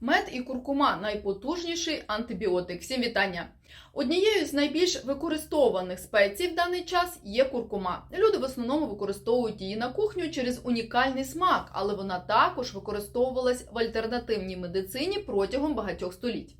Мед і куркума найпотужніший антибіотик. Всім вітання. Однією з найбільш використовуваних спецій в даний час є куркума. Люди в основному використовують її на кухню через унікальний смак, але вона також використовувалась в альтернативній медицині протягом багатьох століть.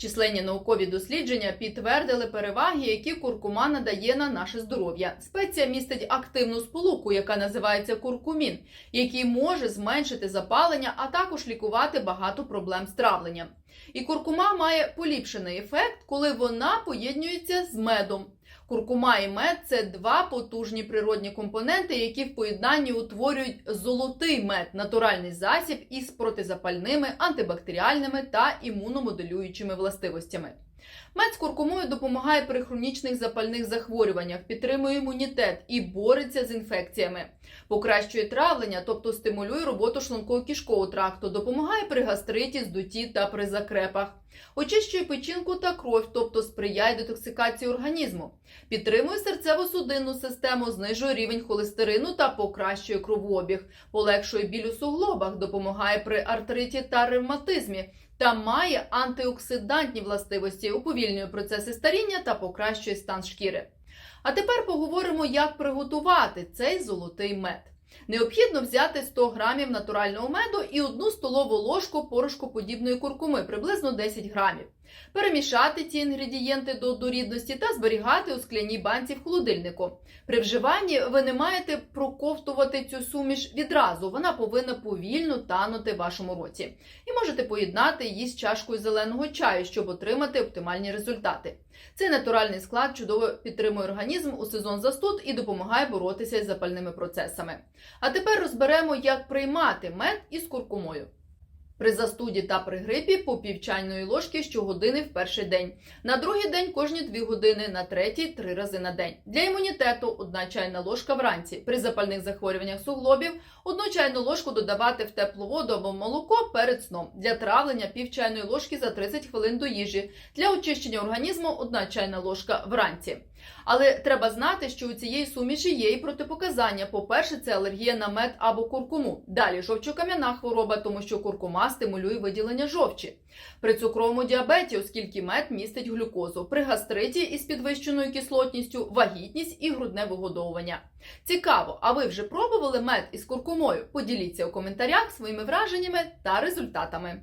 Численні наукові дослідження підтвердили переваги, які куркума надає на наше здоров'я. Спеція містить активну сполуку, яка називається куркумін, який може зменшити запалення, а також лікувати багато проблем з травленням. І куркума має поліпшений ефект, коли вона поєднується з медом. Куркума і мед це два потужні природні компоненти, які в поєднанні утворюють золотий мед, натуральний засіб із протизапальними, антибактеріальними та імуномоделюючими властивостями. Мед з куркумою допомагає при хронічних запальних захворюваннях, підтримує імунітет і бореться з інфекціями, покращує травлення, тобто стимулює роботу шлунково-кишкового тракту, допомагає при гастриті, здуті та при закрепах, очищує печінку та кров, тобто сприяє детоксикації організму, підтримує серцево-судинну систему, знижує рівень холестерину та покращує кровообіг, полегшує біль у суглобах, допомагає при артриті та ревматизмі та має антиоксидантні властивості, уповільнює процеси старіння та покращує стан шкіри. А тепер поговоримо, як приготувати цей золотий мед. Необхідно взяти 100 грамів натурального меду і 1 столову ложку порошкоподібної куркуми, приблизно 10 грамів. Перемішати ці інгредієнти до однорідності та зберігати у скляній банці в холодильнику. При вживанні ви не маєте проковтувати цю суміш відразу. Вона повинна повільно танути в вашому роті. І можете поєднати її з чашкою зеленого чаю, щоб отримати оптимальні результати. Цей натуральний склад чудово підтримує організм у сезон застуд і допомагає боротися з запальними процесами. А тепер розберемо, як приймати мед із куркумою. При застуді та при грипі по пів чайної ложки щогодини в перший день. На другий день кожні 2 години, на третій 3 рази на день. Для імунітету 1 чайна ложка вранці. При запальних захворюваннях суглобів 1 чайну ложку додавати в теплу воду або молоко перед сном. Для травлення пів чайної ложки за 30 хвилин до їжі. Для очищення організму 1 чайна ложка вранці. Але треба знати, що у цієї суміші є і протипоказання. По-перше, це алергія на мед або куркуму. Далі жовчокам'яна хвороба, тому що куркума стимулює виділення жовчі. При цукровому діабеті, оскільки мед містить глюкозу, при гастриті із підвищеною кислотністю, вагітність і грудне вигодовування. Цікаво, а ви вже пробували мед із куркумою? Поділіться у коментарях своїми враженнями та результатами.